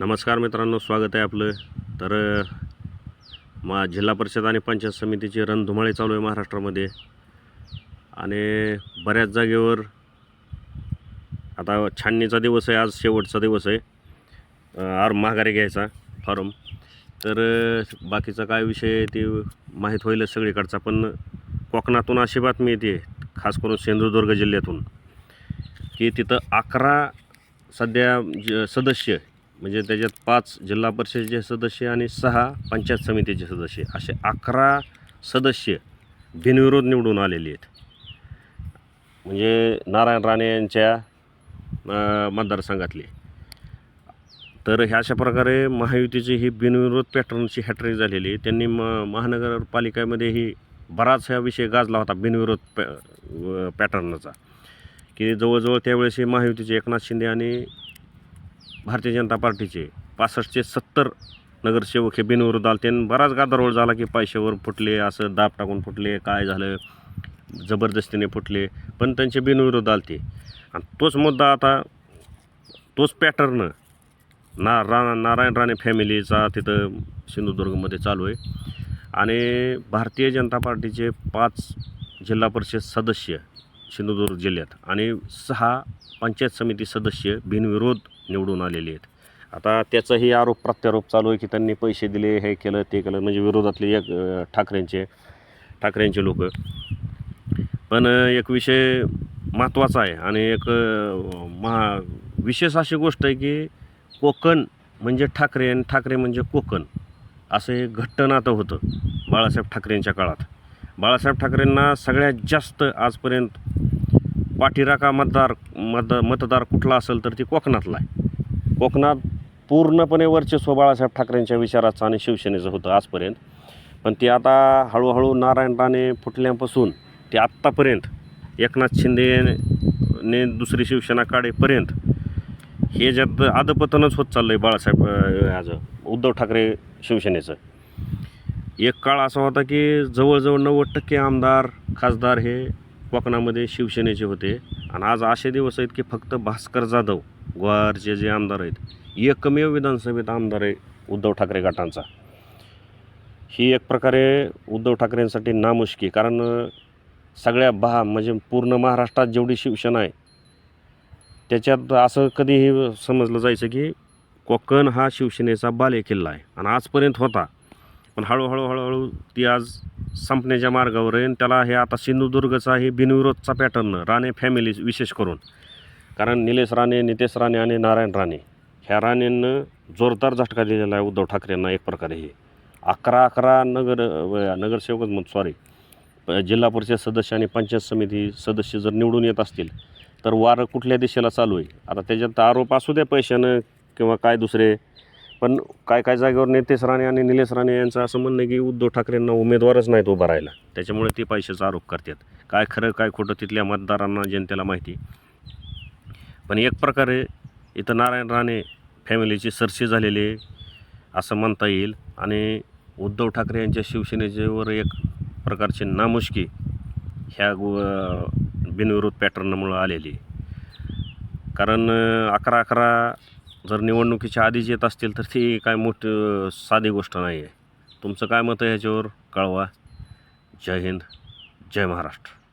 नमस्कार मित्रांनो स्वागत आहे आपलं. तर मा जिल्हा परिषद आणि पंचायत समितीची रणधुमाळी चालू आहे महाराष्ट्रामध्ये. आणि बऱ्याच जागेवर आता छाननीचा दिवस आहे आज शेवटचा दिवस आहे. आर माघारी घ्यायचा फॉर्म. तर बाकीचा काय विषय आहे ते माहीत होईल सगळीकडचा पण कोकणातून अशी बातमी येते खास करून सिंधुदुर्ग जिल्ह्यातून की तिथं अकरा सध्या ज सदस्य म्हणजे त्याच्यात पाच जिल्हा परिषदेचे सदस्य आणि सहा पंचायत समितीचे सदस्य. असे अकरा सदस्य बिनविरोध निवडून आलेले आहेत. म्हणजे नारायण राणे यांच्या मतदारसंघातले. तर ह्या अशा प्रकारे महायुतीची ही बिनविरोध पॅटर्नची हॅट्रिक झालेली आहे. त्यांनी म महानगरपालिकेमध्येही बराच हा विषय गाजला होता बिनविरोध पॅ पॅटर्नचा. की जवळजवळ त्यावेळेस महायुतीचे एकनाथ शिंदे आणि भारतीय जनता पार्टीचे पासष्टचे सत्तर नगरसेवक हे बिनविरोध आले त्यांनी बराच गादारोळ झाला की पैशावर फुटले असं दाब टाकून फुटले काय झालं जबरदस्तीने फुटले पण त्यांचे बिनविरोध आलते. आणि तोच मुद्दा आता तोच पॅटर्न ना रा नारायण राणे फॅमिलीचा तिथं सिंधुदुर्गमध्ये चालू आहे. आणि भारतीय जनता पार्टीचे पाच जिल्हा परिषद सदस्य सिंधुदुर्ग जिल्ह्यात आणि सहा पंचायत समिती सदस्य बिनविरोध निवडून आलेले आहेत. आता त्याचाही आरोप प्रत्यारोप चालू आहे की त्यांनी पैसे दिले हे केलं ते केलं म्हणजे विरोधातले एक ठाकरेंचे ठाकरेंचे लोक. पण एक विषय महत्त्वाचा आहे आणि एक महा विशेष अशी गोष्ट आहे की कोकण म्हणजे ठाकरे आणि ठाकरे म्हणजे कोकण. असं हे घट्ट नातं होतं बाळासाहेब ठाकरेंच्या काळात. बाळासाहेब ठाकरेंना सगळ्यात जास्त आजपर्यंत पाठीराखा मतदार मत मतदार कुठला असेल तर ती कोकणातला आहे. कोकणात पूर्णपणे वर्चस्व बाळासाहेब ठाकरेंच्या विचाराचं आणि शिवसेनेचं होतं आजपर्यंत. पण ते आता हळूहळू नारायण राणे फुटल्यापासून ते आत्तापर्यंत एकनाथ शिंदेने दुसरी शिवसेना काढेपर्यंत हे ज्यात आदपतनच होत चाललं आहे बाळासाहेब अं, ह्याचं उद्धव ठाकरे शिवसेनेचं. एक काळ असा होता की जवळजवळ नव्वद टक्के आमदार खासदार हे कोकणामध्ये शिवसेनेचे होते. आणि आज असे दिवस आहेत की फक्त भास्कर जाधव ग्वारचे जे आमदार आहेत एकमेव विधानसभेत आमदार आहे उद्धव ठाकरे गटांचा. ही एक प्रकारे उद्धव ठाकरेंसाठी नामुष्की कारण सगळ्या बहा म्हणजे पूर्ण महाराष्ट्रात जेवढी शिवसेना आहे त्याच्यात असं कधीही समजलं जायचं की कोकण हा शिवसेनेचा बालेकिल्ला आहे. आणि आजपर्यंत होता. पण हळूहळू हळूहळू ती आज संपण्याच्या मार्गावर आहे. आणि त्याला हे आता सिंधुदुर्गचा हे बिनविरोधचा पॅटर्न राणे फॅमिली विशेष करून. कारण निलेश राणे नितेश राणे आणि नारायण राणे ह्या राणेंनं जोरदार झटका दिलेला आहे उद्धव ठाकरेंना एक प्रकारे हे. अकरा अकरा नगर नगरसेवकच मग सॉरी जिल्हा परिषद सदस्य आणि पंचायत समिती सदस्य जर निवडून येत असतील तर वारं कुठल्या दिशेला चालू आहे? आता त्याच्यात आरोप असू द्या पैशानं किंवा काय दुसरे पण काय काय जागेवर नितेश राणे आणि निलेश राणे यांचं असं म्हणणं की उद्धव ठाकरेंना उमेदवारच नाहीत उभा राहायला. त्याच्यामुळे ते पैशाचा आरोप करतात. काय खरं काय खोटं तिथल्या मतदारांना जनतेला माहिती पण एक प्रकारे इथं नारायण राणे फॅमिलीची सरशी झालेली आहे असं म्हणता येईल. आणि उद्धव ठाकरे यांच्या शिवसेनेच्यावर एक प्रकारची नामुष्की ह्या बिनविरोध पॅटर्नमुळं आलेली कारण अकरा अकरा जर निवडणुकीच्या आधीच येत असतील तर ती काय मोठी साधी गोष्ट नाही आहे तुमचं काय मत आहे ह्याच्यावर कळवा. जय हिंद जय महाराष्ट्र.